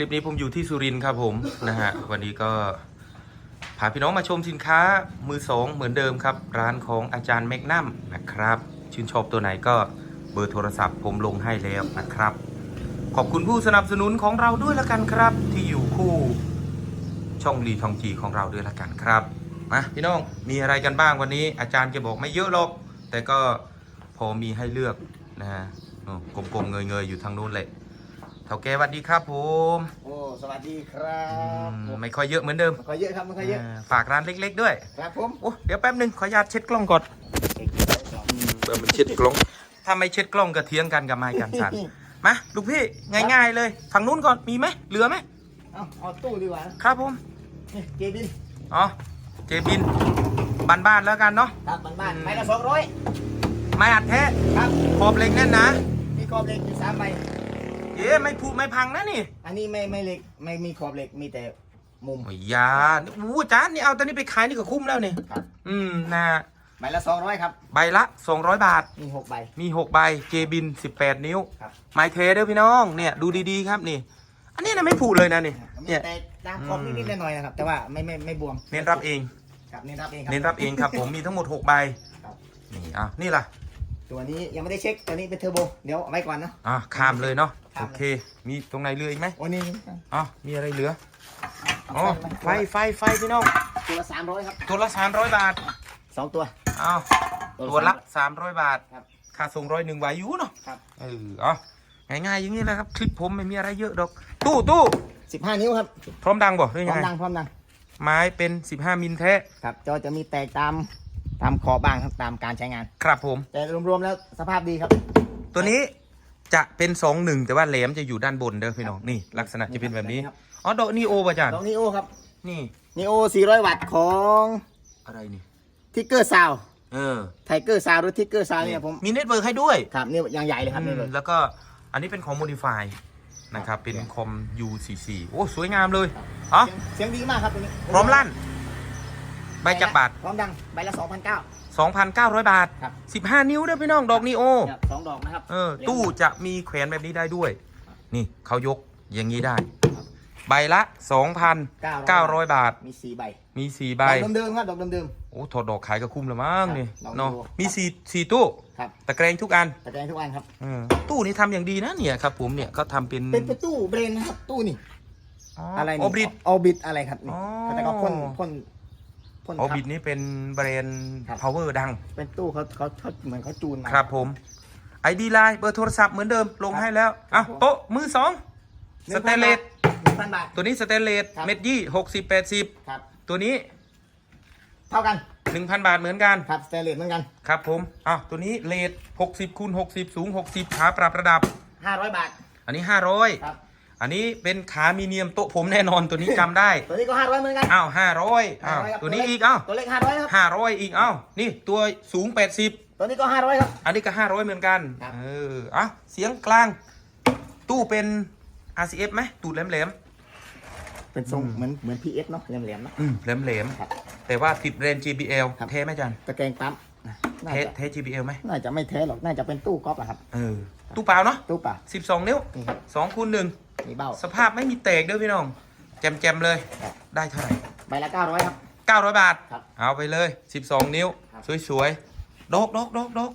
ลิปนี้ผมอยู่ที่สุรินทร์ครับผมนะฮะวันนี้ก็พาพี่น้องมาชมสินค้ามือสองเหมือนเดิมครับ ร้านของอาจารย์แมกนัมนะครับ ชื่นชอบตัวไหนก็เบอร์โทรศัพท์ผมลงให้แล้วนะครับ ขอบคุณผู้สนับสนุนของเราด้วยละกันครับ ที่อยู่คู่ช่องลีทองจีของเราด้วยละกันครับมาพี่น้องมีอะไรกันบ้างวันนี้ อาจารย์แกบอกไม่เยอะหรอก แต่ก็พอมีให้เลือกนะฮะโอ้กลมๆเงยๆอยู่ทางนู้นเลย ท่าแกสวัสดีครับผมโอ้สวัสดีครัอืบมไม่ค่อยเยอะเหมือนเดิมไม่ค่อยเยอะครับไม่ค่อยเยอะอ่าฝากร้านเล็ก ๆ ด้วย ครับผมโอ้เดี๋ยวแป๊บหนึ่งขออนุญาตเช็ดกล้องก่อนเปิดมันเช็ดกล้อง ถ้าไม่เช็ดกล้องก็เทียงกันกับไม้กันสันมาลูกพี่ง่าย ๆ เลยฝั่งนู้นก่อนมีไหมเหลือไหมเอาเอาตู้ดีกว่านะครับผมนี่เจบินอ๋อเจบินบ้านๆแล้วกันเนาะครับบ้านบ้านๆไม้ละสองร้อยไม้อัดแท้ครับขอบเหล็กแน่นนะมีขอบเหล็กอยู่สามใบ เอ๊ะไม่ผุไม่พังนะนี่อันนี้ไม่ไม่เหล็กไม่มีขอบเหล็กมีแต่มุม โอ้ยยาอู้จานนี่เอาตัวนี้ไปขายนี่ก็คุ้มแล้วนี่ครับ อืมนะใบละสองร้อยครับ ใบละ 200 บาท มีหกใบ มี 6 ใบเจบิน 18 นิ้ว ครับ ไม้เทเด้อพี่น้องเนี่ยดูดีๆครับนี่ อันนี้นะไม่ผุเลยนะนี่มีเนี่ยแต่ตามขอบนิดๆหน่อยๆนะครับ แต่ว่าไม่ไม่ไม่บวมเน้นรับเอง ครับเน้นรับเองครับ เน้นรับเองครับ ผมมีทั้งหมด 6 ใบครับ นี่อะนี่ล่ะ ตัวนี้ยังไม่ได้เช็คตัวนี้เป็นเทอร์โบเดี๋ยวเอาไว้ก่อนเนาะอะข้ามเลยเนาะข้ามโอเลย เค มีตรงไหนเหลืออีกไหมโอ้นี่อ๋อมีอะไรเหลือเอาอ๋อไฟไฟไฟไฟพี่น้องตัวละสามร้อยครับตัวละ300 บาทสองตัว อ้าวตัวละ 300 บาทครับค่าส่งร้อยหนึ่งวายุเนาะครับ เออเอาง่ายๆอย่างนี้แหละครับคลิปผมไม่มีอะไรเยอะดอก ตู้ตู้สิบห้านิ้วครับพร้อมดังบ่หรือพร้ยัองมไงดังพร้อมดังไม้เป็น 15 มิลแท้ครับจอจะมีแตกตาม ตามขอบบ้างครับตามการใช้งาน ครับผม แต่รวมๆแล้วสภาพดีครับ ตัวนี้จะเป็นสองหนึ่งแต่ว่าแหลมจะอยู่ด้านบนเด้อพี่น้องนี่ ลักษณะจะเป็นแบบนี้ครับ อ๋อดอกนีโอป่ะจานลองนีโอครับนี่นีโอ 400 วัตต์ของอะไรนี่ทิกเกอร์ซาวเออไทเกอร์ซาวหรือทิกเกอร์ซาวเนี่ยผมมีเน็ตเวิร์กให้ด้วยครับนี่อย่างใหญ่เลยครับนี่เลยอืมแล้วก็อันนี้เป็นของ Modify นะครับเป็นคอม U44 โอ้สวยงามเลยอ๋อ เสียงดีมากครับตัวนี้พร้อมลั่น ใบจักรบาท พร้อมดังใบละ2,900 2,900 บาท ครับ 15 นิ้วเด้อพี่น้องดอกนีโอ ครับสองดอกนะครับเออ ตู้จะมีแขวนแบบนี้ได้ด้วย นี่เขายกอย่างนี้ได้ ใบละ 2,900 บาท มี4ใบมี4ใบ ดอกเดิมๆครับดอกเดิม โอ้ถอดดอกขายก็คุ้มละมั้งนี่ครับเนาะลองดู มีสี่สี่ตู้ ๆครับตะแกรงทุกอันตะแกรงทุกอันครับ เออตู้นี่ทำอย่างดีนะเนี่ยครับผมเนี่ยเขาทำเป็นเป็นเป็นตู้เบรนนะครับตู้นี่อะไรโอบิด ออบิดอะไรครับนี่อ๋อ แต่ก็พ่นพ่น พ่นโอทับบิดนี่เป็นแบรนด์ ครับ power ดัง เป็นตู้เขาเขาเขาเหมือนเขาจูนมา ครับผมไอดีไลน์เบอร์โทรศัพท์เหมือนเดิมลงให้แล้วอะครับผมโต๊ะมือสองสเตนเลสหนึ่งพันบาท ตัวนี้สเตนเลสครับ เม็ดยี่หกสิบแปดสิบครับ ตัวนี้เท่ากัน หนึ่งพันบาทเหมือนกัน ครับสเตนเลสเหมือนกันครับผมอะตัวนี้เลทหกสิบคูณหกสิบสูงหกสิบขาปรับระดับ500บาท อันนี้ห้าร้อยครับ อันนี้เป็นขามีเนียมโต๊ะผมแน่นอนตัวนี้จำได้ ตัวนี้ก็500เหมือนกัน อ้าวห้าร้อยอ้าว500ครับตัวนี้อีกอ้าวตัวเล็ก500ครับ ห้าร้อยอีกอ้าวนี่ตัวสูงแปดสิบตัวนี้ก็500ครับ อันนี้ก็ห้าร้อยเหมือนกันครับ เอออะเสียงกลาง ตู้เป็น RCF ไหมตูดแหลมเป็นทรงเหมือนเหมือน PS เนาะแหลมๆเนาะ ๆอืมแหลมครับๆแต่ว่าติดเรน JBL ครับ เทไหมจันตะแกรงปั๊มน่าเทจะเท JBL ไหมน่าจะไม่แท้หรอกน่าจะเป็นตู้ก๊อปอะครับ เออตู้เปล่าเนาะตู้เปล่า 12 นิ้วนี่ครับ 2คูณ1 มีเบ้า สภาพไม่มีแตกเด้อพี่น้อง แจมๆเลย ครับ ได้เท่าไหร่ใบละ900ครับ 900 บาท ครับเอาไปเลย 12 นิ้ว ครับ สวยๆดอกดอกดอกดอก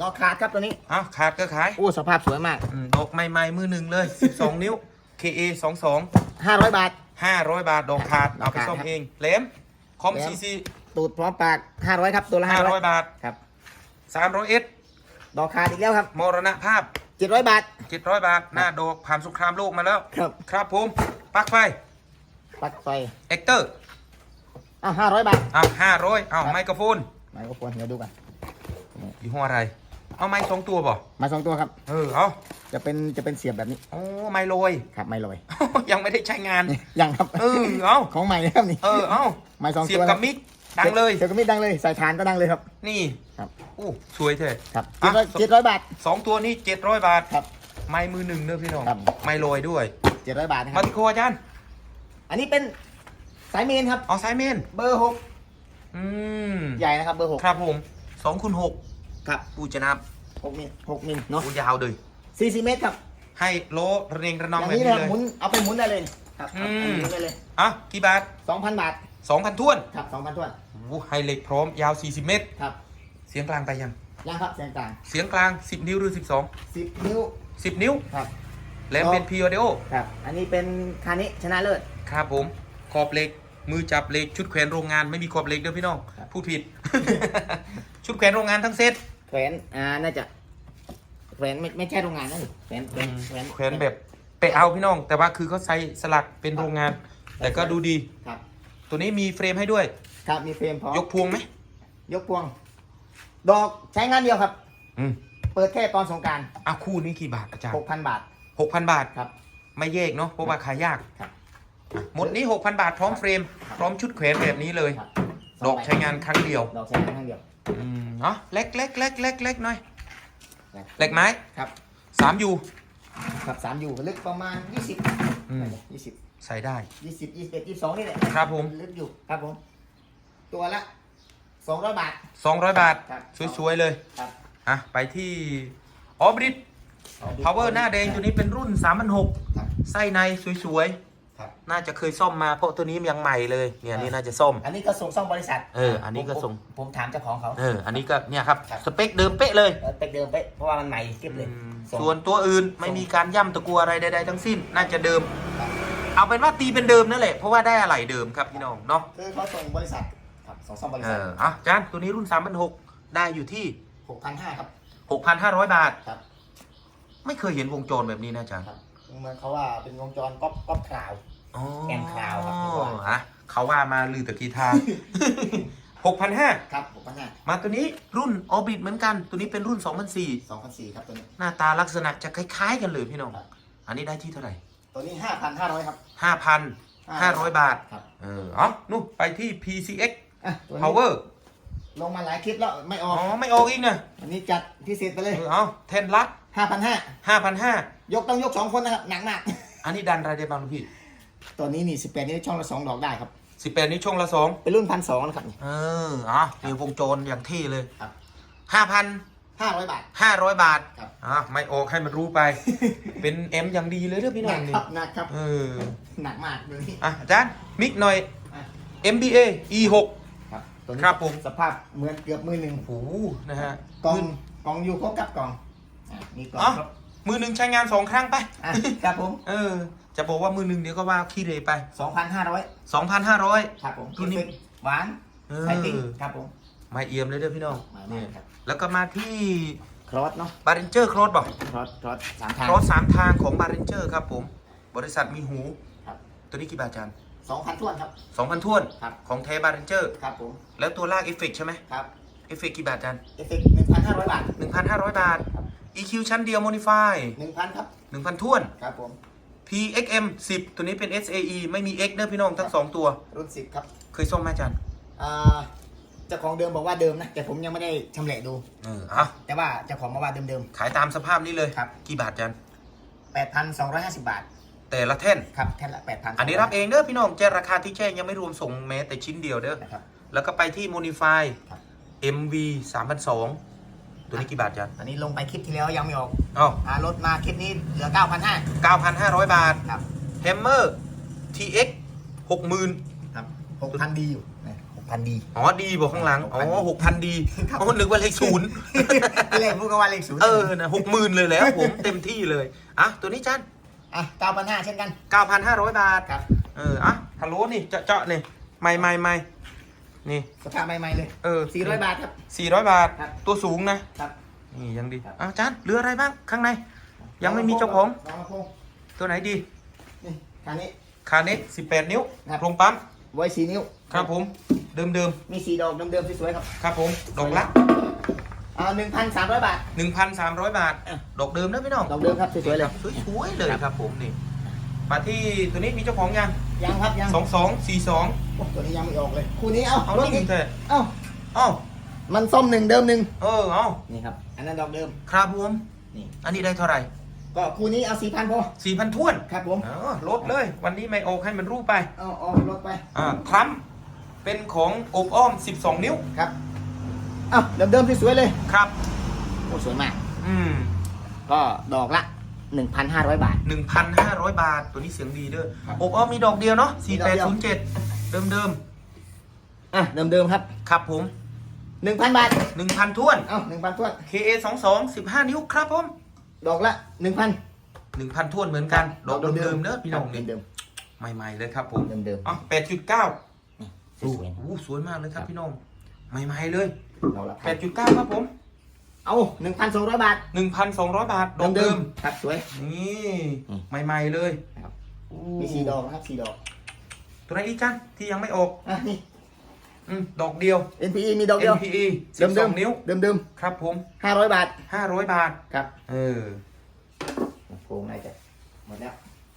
ดอกขาดครับตัวนี้เอาขาดก็ขายโอ้สภาพสวยมาก อืมดอกใหม่ๆ มือหนึ่งเลย 12 นิ้ว KA 22 500 บาท 500 บาทดอกขาด เอาไปดอกขาดซ่อมครับเองเหลมคอมแหลม ซีซีตูดพร้อมปาก 500 ครับ ตัวละ500 500 บาท ครับ 300 S ดอกขาดอีกแล้วครับ มรณภาพ 700บาท700บาท หน้าดอกผ่านสงครามโลกมาแล้ว ครับ ครับผมปลั๊กไฟปลั๊กไฟเอ็กเตอร์อ้าว500บาท เอา500เอาไมโครโฟนไมโครโฟนเดี๋ยวดูกันยี่ห้ออะไร เอาไม้สองตัวบ่มาสองตัวครับ เออเอาจะเป็นจะเป็นเสียบแบบนี้ โอ้ไม้โรยครับไม่ลอย ยังไม่ได้ใช้งาน ยังครับเออเอาของใหม่นะครับนี่ เออเอาไม้สองเสียบตัวกับมิกดังเลย เสียบกับมิดดังเลย ใส่ฐานก็ดังเลยครับ นี่ ครับ อู้สวยเถอะครับอะ เจ็ดร้อยบาท สองตัวนี้700บาท ครับ ไม้มือหนึ่งเด้อพี่น้อง ครับ ไม้โรยด้วย เจ็ดร้อยบาทนะคมารับติโคอาจารย์ อันนี้เป็นสายเมนครับ เอาไซเมน เบอร์หกอืม ใหญ่นะครับ เบอร์หกครับผม2คูณ6ครับปูจะนับหกมิลหกมิลเนาะปูยาวเลย สี่สิบเมตรครับให้โลระเนงระนอองย่างแบบนี้นี้นะเลยหมุน เอาไปหมุนได้เลย ครับอืเอามไปหมุนได้เลยอะกี่บาทสองพันบาท2,000ท้วนครับสองพันถ้วนโอ้โหไฮเหล็กพร้อมยาว 40 เมตร ครับ เสียงกลางไปยัง ยังครับเสียงต่างเสียงกลาง 10 นิ้วหรือสิบนิ้ว12 10 นิ้ว ครับ แหลมเป็นพีออดิโอครับ อันนี้เป็นคานิชนะเลิศ ครับผม ขอบเหล็ก มือจับเหล็ก ชุดแขวนโรงงานไม่มีขอบเหล็กเด้อพี่น้อง ครับ พูดผิด ชุดแขวนโรงงานทั้งเซต แขวนอ่าน่าจะแขวนไม่ไม่ใช่โรงงานนะนี่แขวนแขวนแขวนแขวนแบบไปเอาพี่น้อง แต่ว่าคือเขาใส่สลักเป็นโรงงาน แต่ก็ดูดี ครับ ตัวนี้มีเฟรมให้ด้วย ครับมีเฟรมพร้อมยกพวงไหมยกพวง ดอกใช้งานเดียวครับ อืมเปิดแค่ตอนสงกรารอะคู่นี้กี่บาทอาจารย์หกพันบาทหกพันบาท ครับ ไม่แยกเนาะเพราะว่าขายยากครับหมดนี้ 6,000 บาทพร้อมเฟรมพร้อมชุดแขวนแบบนี้เลย ครับดอกใช้งานครั้งเดียวดอกใช้งานครั้งเดียวอืมเนาะเล็กเล็กเล็กเล็กเล็กหน่อยเหล็กไม้ครับสามยูครับสามอยู่ลึกประมาณยี่สิบอืมยี่สิบใส่ได้ยี่สิบยี่สิบเอ็ดยี่สิบสองนี่แหละครับผม ลึกอยู่ครับผม ตัวละ สองร้อยบาท 200 บาท ครับ สวย ๆ เลยครับ อะไปที่ออบริด power หน้าแดงตัวนี้เป็นรุ่น3,600ครับไส้ในสวย ครับ ๆ น่าจะเคยซ่อมมาเพราะตัวนี้ยังใหม่เลย เนี่ยอันนี่น่าจะซ่อม อันนี้ก็ส่งซ่อมบริษัทเอออันนี้ก็ส่ง ผมผมถามเจ้าของเขา เออ อันนี้ก็เนี่ยครับ ครับ สเปคเดิมเป๊ะเลยเออเป็กเดิมไปะเพราะว่ามันใหม่เก็บเลยอืมส่ง ส่วนตัวอื่นไม่มีการย่ำตะกัวอะไรใดๆทั้งสิ้น น่าจะเดิม ครับ เอาเป็นว่าตีเป็นเดิมนั่นแหละ เพราะว่าได้อะไรเดิมครับพี่น้องเนาะ คือเขาส่งบริษัท ครับส่งซ่อมบริเอษัทออะจานตัวนี้รุ่น3 6 0ได้อยู่ที่หกพันห้าครับ6,500บาทครับ ไม่เคยเห็นวงจรแบบนี้นะจานครับเหมือนเขาว่าเป็นวงจรก๊อปก๊อปคลาวอ๋อแอมคราวครับที่ว่าอะเขาว่ามาลือตะกี้ทา6,500ครับหกพันห้ามาตัวนี้รุ่นออบิทเหมือนกัน ตัวนี้เป็นรุ่น2004สองพันสี่ครับตัวนี้ หน้าตาลักษณะจะคล้ายๆกันเลยพี่น้องครับอันนี้ได้ที่เท่าไหร่ ตัวนี้ห้าพันห้าร้อยครับ5,500บาทครับเออเอ๋อนู่นไปที่ PCX อะตัวนี้ Power ลงมาหลายคลิปแล้วไม่ออ๋ออก ไม่ออกอีกนะอันนี้จัดพิเศษไปเลยเออเอาเทนลัดห้าพันห้า5,500ยกต้องยกสองคนนะครับ หนักมากอันนี้ดันอะไรได้บ้างลูกพี่ตัวนี้นี่สิบแปดนี่ช่องละสองดอกได้ครับ18นี่ช่วงละสองเป็นรุ่นพันสองนะครับนี่เอออ๋อมีวงจรอย่างเท่เลยครับ5,500ห้าร้อยบาทบาทครับ อะไม่ออกให้มันรู้ไป เป็น M อย่างดีเลยเด้อพี่หน้อนังกนี่ครับหนักครับเออหนักมากเลยนี่อะอาจารย์มิกหน่อย อะ MBA E6 ครับ ตัวนี้ครับผม สภาพเหมือนเกือบมือหนึ่งโอ้โหนะฮะกล่องมืกล่องอยู่ครบกับกล่องอะมีกล่องอ๋อครับมือหนึ่งใช้งานสองครั้งไป อะครับผมเออ จะบอกว่ามือหนึ่งเดี๋ยวก็ว่าขี้เรไป สองพันห้าร้อย2,500 ครับผมรุ่นนี้เอฟเฟกต์หวานเออไฟติ้งครับผมไม่เอี่ยมเลยเด้อพี่น้องไม่นี่ไม่ครับแล้วก็มาที่ครอสเนาะบาริเจอร์ครอสบอกครอสครอสสามทาง ครอสสามทางของบาริเจอร์ครับผม บริษัทมีหู ครับ ตัวนี้กี่บาทอาจารย์ สองพันท้วนครับ 2,000ท้วนครับ ของแท้บาริเจอร์ ครับผมแล้วตัวลากเอฟเฟกต์ใช่ไหมครับเอฟเฟกต์กี่บาทอาจารย์เอฟเฟกต์หนึ่งพันห้าร้อยบาท 1,500 บาท ครับ EQ ชั้นเดียว Modify หนึ่งพันครับ 1,000ท้วน ครับผม PXM 10 ตัวนี้เป็น SAE ไม่มี X เด้อพี่น้องทั้งสองตัว รุ่นสิบครับเคยซ่อมไหมอาจารย์อ่าเจ้าของเดิมบอกว่าเดิมนะ แต่ผมยังไม่ได้ชำแหละดู เอออะแต่ว่าเจ้าของมาว่าเดิม ขายตามสภาพนี้เลย ครับ กี่บาทอาจารย์ๆแปดพันสองร้อยห้าสิบบาท แต่ละแท่น ครับแท่นละแปดพันอันนี้รับเองเด้อพี่น้องแจ้งราคาที่แจ้งยังไม่รวมส่งแม้แต่ชิ้นเดียวเด้อนะครับ แล้วก็ไปที่ Modify ครับ MV 3,200ตัวนี้กี่บาทอาจารย์อันนี้ลงไปคลิปที่แล้วยังไม่ออกอ๋อหารถมาคลิปนี้เหลือเก้าพันห้า9,500 บาท ครับ Hammer TX 60,000ครับหกพันดีอยู่หกพันดี อ๋อดีบอกข้างหลัง อ๋อ6,000ดีครับ อ๋อนึกว่าเลขศูนย์ เลขพูดกันว่าเลขศูนย์เออนะ60,000เลยแล้วผมเต็มที่เลย อะ ตัวนี้จัน อะเก้าพันห้าเช่นกัน 9,500 บาท ครับ เออ อะฮัลโหลนี่ เจาะเจาะนี่ไม่ไม่ไม่นี่สภาพใหม่ๆเลยเออสี่ร้อยบาทครับ 400 บาท ครับ ตัวสูงนะ ครับ นี่ยังดีครับ อะจานเหลืออะไรบ้างข้างใน ยังไม่มีเจ้าของลองมาโพงตัวไหนดี นี่คันนี้ คาเน็ต18 นิ้วครับโรงปั๊ม ไว้สี่นิ้ว ครับผม เดิมเดิมมีสีดอกเดิมๆสวยๆครับ ๆครับผม ดอกละ อ่าหนึ่งพันสามร้อยบาท 1,300 บาท อะ ดอกเดิมนะพี่น้องดอกเดิมครับสวยๆเลย สวยๆเลยครับผมนี่มาที่ตัวนี้มีเจ้าของยังยังครับยังสองสองสี่สองโอ้ตัวนี้ยังไม่ออกเลยคู่นี้เอ้าเอารถนิ่นี้งเถอะเอ้าเอ้ามันส้มหนึ่งเดิมหนึ่งเออเอานี่ครับ อันนั้นดอกเดิม ครับผมนี่ อันนี้ได้เท่าไหร่ก็คู่นี้เอาสี่พันพอสี่พันท้วนครับผมเออลดเลย วันนี้ไม่ออกให้มันรูปไป เอาเอารถไปอ่าทรัมป์เป็นของอบอ้อม 12 นิ้ว ครับเอ้าเดิมๆสวยๆเลยครับโอ้สวยมาก อืมก็ดอกละหนึ่งพันห้าร้อยบาท 1,500 บาท ตัวนี้เสียงดีเด้อครับอบอ้อมมีดอกเดียวเนาะมีดอกเดียว 4807 เดิมเดิมอะเดิมๆครับ ๆครับผมหนึ่งพันบาท1,000ท้วน เอ้าหนึ่งพันทวน KA 22 15 นิ้วครับผม ดอกละหนึ่งพัน1,000ท้วนเหมือนกัน ดอกเดิมๆเด้อพี่น้องนี่เดิมใหม่ๆเลยครับผมๆเดิมอ๋อ8.9 ๆสโอ้วยๆโหสวยมากเลยครับพี่น้องใหม่ๆเลย ดอกละพัน8.9ครับผม เอาหนึ่งพันสองร้อยบาท1,200บาทดอกเดิม ครับสวย นี่อืม ใหม่ ๆ เลยครับโอ้มีสี่ดอกนะครับสี่ดอกตัวไหนอีกจ้ะที่ยังไม่ออกอะนี่ อืมดอกเดียว NPE มีดอกเดียว NPE เดิมเดิม12นิ้ว เดิมเดิมครับผมห้าร้อยบาท500บาท ครับเออโค้งน่าจะหมดแล้ว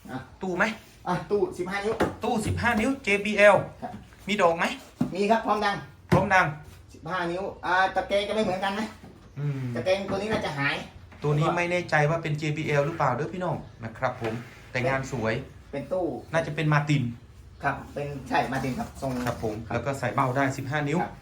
อะตู้ไหม อะตู้สิบห้านิ้วตู้ 15 นิ้ว JBL ครับมีดอกไหมมีครับพร้อมดังพร้อมดังสิบ ห้านิ้วอ่าตะแกรงจะไม่เหมือนกันนะอืมตะแกรงตัวนี้น่าจะหาย ตัวนี้ไม่แน่ใจว่าเป็น JBL หรือเปล่าเด้อพี่น้องนะครับ ผมแต่งานสวยเป็นตู้น่าจะเป็นมาตินครับเป็นใช่มาตินครับทรงครับผมแล้วก็ใส่เบ้าได้ 15 นิ้ว ครับ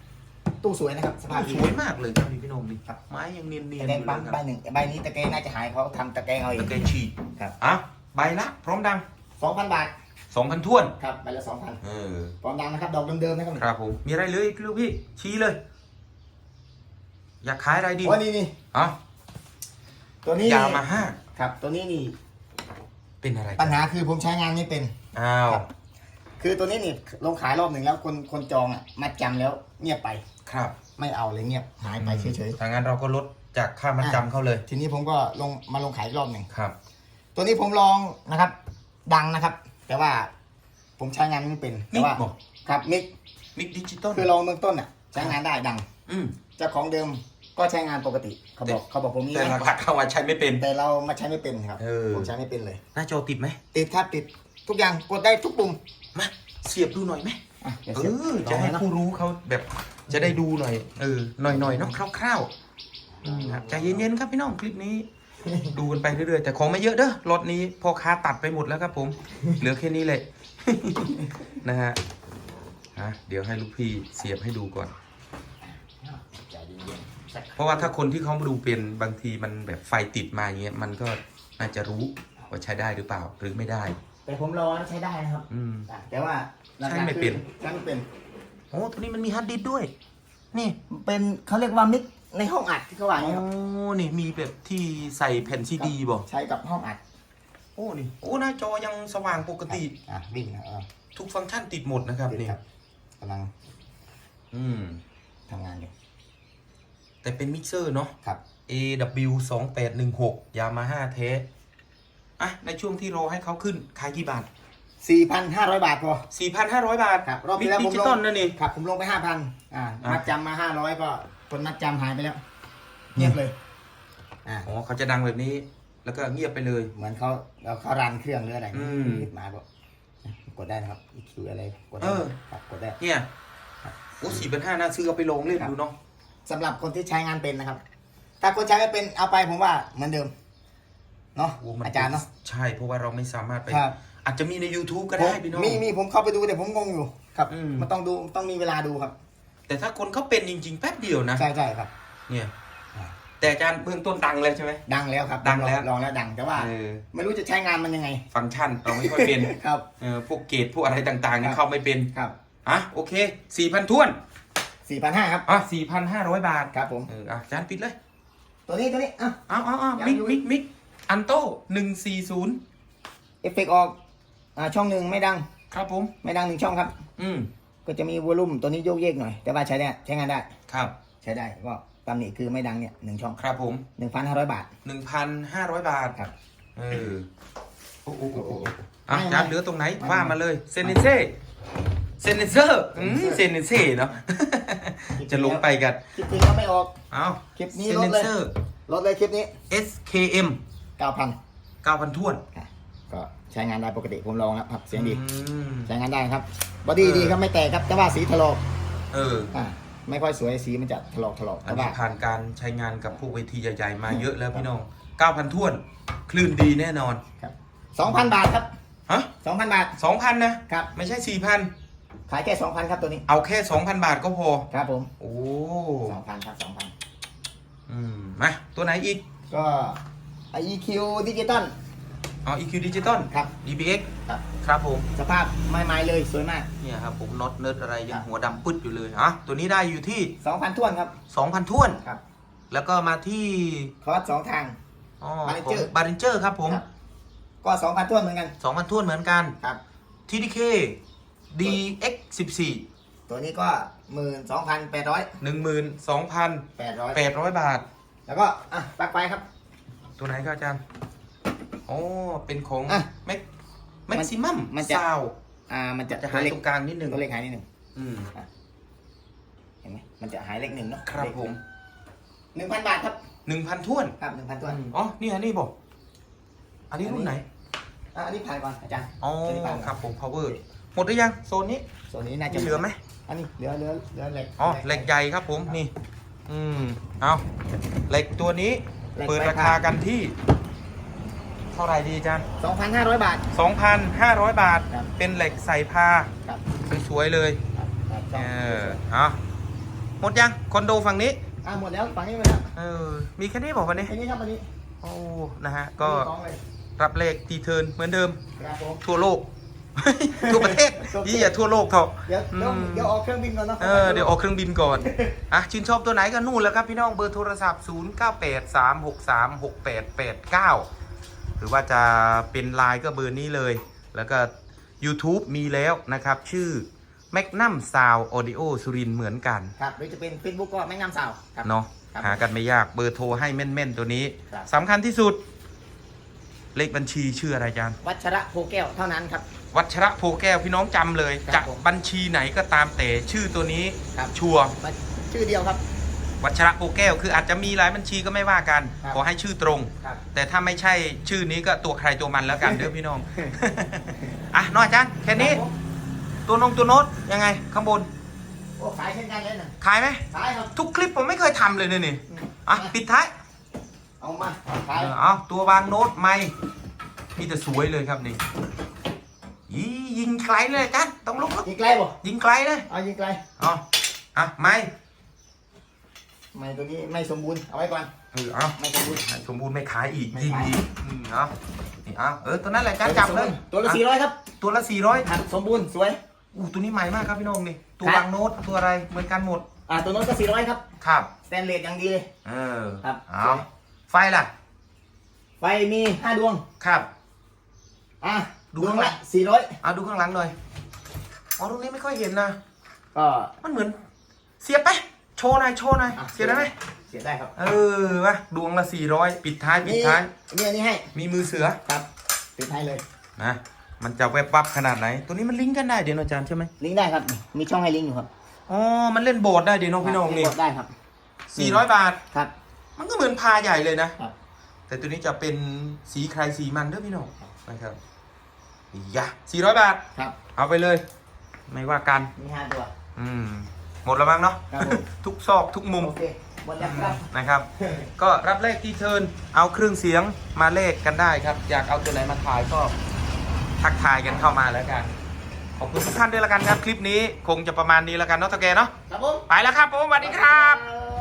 ตู้สวยนะครับสภาพดี สวยมากเลยครับพี่น้องดิครับ ไม้ยังเนียนๆอตะแกรงยู่ปั๊มเลยคใบรับหนึ่งใบนี้ตะแกรงน่าจะหายเขาทำตะแกรงเอาเอตะงแกรงฉีดครับ อะใบละพร้อมดัง สองพันบาท2,000ท้วน ครับใบละสองพันเออพร้อมดังนะครับดอกเดิมๆนะครับครับผมมีอะไรเลยลูกพี่ชี้เลย อยากขายอะไรดีโอ้นี่นี่อ๋อตัวนี้ยามาฮ่าครับ ตัวนี้นี่เป็นอะไรปัญหาคือผมใช้งานไม่เป็น อ้าว ครับ คือตัวนี้นี่ลงขายรอบหนึ่งแล้วคนคนจองอะมาจำแล้วเงียบไปครับไม่เอาเลยเงียบหายไปเฉยถ้างั้นเราก็ลดจากค่ามัดจำเขาเลย ๆทีนี้ผมก็ลงมาลงขายอีกรอบหนึ่งครับ ตัวนี้ผมลองนะครับ ดังนะครับ แต่ว่าผมใช้งานไม่เป็นแต่มิกว่าบอก ครับมิกมิกดิจิตอลคือลองเบื้องต้นอะใช้งานได้ดัง อืมเจ้าของเดิม ก็ใช้งานปกติเขาบอกเขาบอกผมนี้แต่นะหลักๆเขาว่าใช้ไม่เป็น แต่เรามาใช้ไม่เป็นครับเออ ผมใช้ไม่เป็นเลย หน้าจอติดไหมติดครับติดทุกอย่างกดได้ทุกปุ่มมาเสียบดูหน่อยไหมอะดี๋ยวเอสียบอลจะองให้เลยนะผู้รู้เขาแบบจะได้ดูหน่อย เออหน่อยๆเนาะคร่าวๆอืมครับใจเย็นๆครับพี่น้องคลิปนี้ ดูกันไปเรื่อยๆแต่ของไม่เยอะเด้อรถนี้พ่อค้าตัดไปหมดแล้วครับผม เหลือแค่นี้เลย นะฮะอะเดี๋ยวให้ลูกพี่เสียบให้ดูก่อนใจเย็นๆสัก เพราะว่าถ้าคนที่เขามาดูเป็นบางทีมันแบบไฟติดมาอย่างเงี้ยมันก็น่าจะรู้ว่าใช้ได้หรือเปล่าหรือไม่ได้ แต่ผมลองแล้วใช้ได้นะครับอืม อะแต่ว่าใช้ไม่เป็นใช้ไม่เป็น โอ้ตัวนี้มันมีฮาร์ดดิสก์ด้วย นี่เป็นเขาเรียกว่ามิกในห้องอัดที่เขาว่าอย่างโอ้นี้ครับนี่มีแบบที่ใส่แผ่นซีดีบอกใช้กับห้องอัดโอ้นี่โอ้หน้าจอยังสว่างปกติ อะวิ่งนะเออทุกฟังก์ชันติดหมดนะครับติดนี่ครับกำลังอืมทำงานอยู่ แต่เป็นมิกเซอร์เนาะ ครับ AW 2 8 1 6 Yamaha เทสอะ ในช่วงที่รอให้เขาขึ้นขายกี่บาท 4,500 บาทพอ 4,500 บาทครับรอบที่แล้วดิผมจิลตอลงนั่นนี่ครับผมลงไป 5,000อ่าอะ มัดจำมา 500 ก็คนมัดจำหายไปแล้ว เงียบเลย อ่า อ๋อเขาจะดังแบบนี้ แล้วก็เงียบไปเลย เหมือนเขาเราเขารันเครื่องหรืออะไรอืมมาบอกกดได้นะครับ EQ อะไร กดเอได้อครับกดได้ เนี่ย โอ้สี่พันห้าน่าซื้อเอาไปลงเล่นครับ ดูเนาะ สำหรับคนที่ใช้งานเป็นนะครับ ถ้าคนใช้ไม่เป็นเอาไปผมว่าเหมือนเดิมเนาะโมันอาจารย์เนาะใช่เพราะว่าเราไม่สามารถไปครับอาจจะมีใน YouTube ก็ได้พี่น้องมีมีผมเข้าไปดูแต่ผมงงอยู่ครับอืมมันต้องดูต้องมีเวลาดูครับ แต่ถ้าคนเขาเป็นจริง ๆ แป๊บเดียวนะใช่ใช่ครับ เนี่ยอ่าแต่อาจารย์เบื้องต้นดังเลยใช่ไหมดังแล้วครับ ดังแล้วลองแล้วดังแต่ว่าเออไม่รู้จะใช้งานมันยังไง ฟังก์ชันเราไม่ค่อยเป็นครับเออพวกเกรดพวกอะไรต่างๆเนี่ยครับเข้าไม่เป็นครับอะโอเคสี่พันท้วน สี่พันห้าครับอะสี่พันห้าร้อยบาทครับผมเอออะอาจารย์ปิดเลย ตัวนี้ตัวนี้อะ เอาเอาเอายังมิกอยู่มิกมิกอันโต้หนึ่งสี่ศูนย์เอฟเฟกต์ออกอ่าช่องหนึ่งไม่ดัง ครับผม ไม่ดังหนึ่งช่องครับ อืมก็จะมีวอลลุ่มตัวนี้โยกเยกหน่อย แต่ว่าใช้ได้ใช้งานได้ ครับ ใช้ได้ก็ตำหนิคือไม่ดังเนี่ยหนึ่งช่องครับผมหนึ่งพันห้าร้อยบาทหนึ่งพันห้าร้อยบาทครับเออโอ้โหโอ้โหอะไม่อาจารย์ไม่เหลือตรงไหนไม่ว่ามาเลยเซนเนเซ่ เซนเนเซอร์อืมเซนเนเซ่เนาะ จะลงไปกัน คลิปนี้ก็ไม่ออก เอาคลิปนี้เซนลเนดเลยเซอร์ลดเลยคลิปนี้ SKM เก้าพัน9,000ท้วนก็ใช้งานได้ปกติผมลองแล้วครับเสียงดี อืม ใช้งานได้ครับบอดี้เออ ดีครับไม่แตกครับแต่ว่าสีถลอกเออ อ่าไม่ค่อยสวยสีมันจะถลอกถลอกอัแต่นว่านี้ผ่านการใช้งานกับพวกเวทีใหญ่ๆ มาเยอะแล้วพี่น้อง 9,000ท้วน คลื่นดีแน่นอน ครับสองพันบาทครับฮะสองพันบาท 2,000 นะ ครับ ไม่ใช่ 4,000 ขายแค่สองพันครับตัวนี้ เอาแค่2,000บาทก็พอ ครับผมโอ้สองพันครับสองพันอืมมาตัวไหนอีก ก็ไอ EQ ดิจิตอลอ๋อ EQ Digital ครับ DBX ครับ ครับผม สภาพใหม่ๆเลยสวยมาก เนี่ยครับผมน็อตเนิร์ดอะไรยัคงรับหัวดำปึ๊ดอยู่เลยอะตัวนี้ได้อยู่ที่2,000ท้วนครับ 2,000ท้วน ครับ แล้วก็มาที่คอร์สสองทาง อ๋อ Behringer บารินเจอร์ครับผม ครับก็2,000ท้วนเหมือนกัน 2,000ท้วนเหมือนกัน ครับ TDK DX 14 ตัวนี้ก็12,800 12,800 800บาท แล้วก็อะปลั๊กไฟครับ ตัวไหนครับอาจารย์โอ้เป็นของอะแม็กแม็กซิมัมมันจะ ซาวอ่ามันจะจะตัหาวยเล็กตรงกลางนิดนึงตัวเล็กหายนิดหนึ่งอืม เห็นไหมมันจะหายเลขหนึ่งเนาะครับผม หนึ่งพันบาทครับ1,000ท้วน ครับหนึ่งพันท้วนอ๋อ นี่อันนี้บอก อันนี้รุ่นไหน อะอันนี้ผ่านก่อนอาจารย์อ๋อ ตัวนี้ผ่านครับผม power หมดหรือยังโซนนี้ส่วนนี้น่าจะมีเหลือไหมอันนี้เหลือเหลือเหลือเหล็กอ๋อเหล็กใหญ่ครับผมนี่ อืมเอาเหล็กตัวนี้หล็กเปิดราคากันที่ เท่าไหร่ดีอาจารย์สองพันห้าร้อยบาท 2,500 บาท ครับ เป็นเหล็กใส่ผ้าครับสวยๆเลย ครับครับเออเอาหมดยังคอนโดฝั่งนี้ อะหมดแล้วฝั่งนี้หมดแล้วเออ มีแค่นี้บอกวันนี้ อันนี้ครับอันนี้โอ้ นะฮะ ก็มีของเลยรับเลขตีเทิร์นเหมือนเดิม ครับผมทั่วโลก ทั่วประเทศทั่วประเทศยี่อย่าทั่วโลกเถอะเดี๋ยวเดี๋ยวอืมเดี๋ยวออกเครื่องบินก่อนเนาะเออเดี๋ยวออกเครื่องบินก่อนอะชื่นชอบตัวไหนก็นู่นแล้วครับพี่น้องเบอร์โทรศัพท์ 0 9 8 3 6 3 6 8 8 9 หรือว่าจะเป็นไลน์ก็เบอร์นี้เลย แล้วก็ YouTube มีแล้วนะครับ ชื่อ Magnum Sound Audio สุรินทร์เหมือนกันครับหรือจะเป็น Facebook ก็แม่งามสาวครับเนาะครับหากันไม่ยากเบอร์โทรให้แม่นๆตัวนี้ครับสำคัญที่สุด เลขบัญชีชื่ออะไรอาจารย์วัชระโพแก้วเท่านั้นครับ วัชระโพแก้วพี่น้องจำเลย ครับจะผมบัญชีไหนก็ตามแต่ชื่อตัวนี้ครับ ชัวร์มันชื่อเดียวครับ วัชระโพแก้ว คืออาจจะมีหลายบัญชีก็ไม่ว่ากัน ครับ ขอให้ชื่อตรง ครับ แต่ถ้าไม่ใช่ชื่อนี้ก็ตัวใครตัวมันแล้วกัน เด้อพี่น้อง อะน้อยอาจารย์แค่นี้ ครับผม ตัวนงตัวโน้ตยังไง ข้างบน โอ้ขายเช่นกันเลยนะขายไหม ขายครับทุกคลิปผมไม่เคยทำเลยเนี่ยนี่อืมอะปิดท้าย เอามาขาย เออเอาตัววางโน้ตไม่มีแต่สวยเลยครับนี่ ยียิงไกลเลยอาจารย์ต้องลุกแล้วยิงไกลบ่ยิงไกลเลยเอายิงไกลเอาอะไม่ไม่ตัวนี้ไม่สมบูรณ์เอาไว้ก่อนเออเอาไม่สมบูรณ์สมบูรณ์ไม่ขายอีกไม่ยิงขายอีกอืมเอานี่เอาเออตัวนั้นแหละการจับเลยตัวละสี่ร้อยครับ ตัวละสี่ร้อยครับสมบูรณ์สวยอู้ตัวนี้ใหม่มากครับพี่น้องนี่ตัวครับวางโน้ตตัวอะไรเหมือนกันหมดอ่าตัวโน้นก็สี่ร้อยครับครับสแตนเลสอย่างดีเลยเออครับเอาสวยไฟล่ะ ไฟมีห้าดวงครับอะ ดูดวงข้างหลัละงสี่ร้อยเอาดูข้างหลังหน่อยอ๋อตรงนี้ไม่ค่อยเห็นนะก็ มันเหมือน เสียบไปโชว์หน่อยโชว์หน่อยอะ เสียบได้ไหมเสียได้ครับเออวะดวงละสี่ร้อยปิดท้ายปิดท้าย นี่อันนี้ให้มีมือเสือครับปิดท้ายเลย นะมันจะแวบวับขนาดไหน ตัวนี้มันลิงก์กันได้เดี๋ยวนะอาจารย์ใช่ไหมลิงก์ได้ครับมีช่องให้ลิงก์อยู่ครับอ๋อมันเล่นโบสถ์ได้เดี๋ยวน้องพี่น้องนี่กดได้ครับสี่ร้อยบาท ครับ มันก็เหมือนพาใหญ่เลยนะ ครับ แต่ตัวนี้จะเป็นสีใครสีมันเด้อพี่น้องนะครับ ยะสี่ร้อยบาท ครับ เอาไปเลย ไม่ว่ากัน มีห้าตัว อืม หมดแล้วมั้งเนาะ ครับผม ทุกซอกทุกมุม โอเคหมดแล้วครับ นะครับ ก็รับเลขที่เทิร์นเอาเครื่องเสียงมาเลขกันได้ครับ อยากเอาตัวไหนมาถ่ายก็ทักทายกันเข้ามาแล้วกัน ขอบคุณทุกท่านด้วยละกันครับ คลิปนี้คงจะประมาณนี้แล้วกันเนาะตะแกเนาะ ครับผม ไปแล้วครับผมสวัสดีครับครับ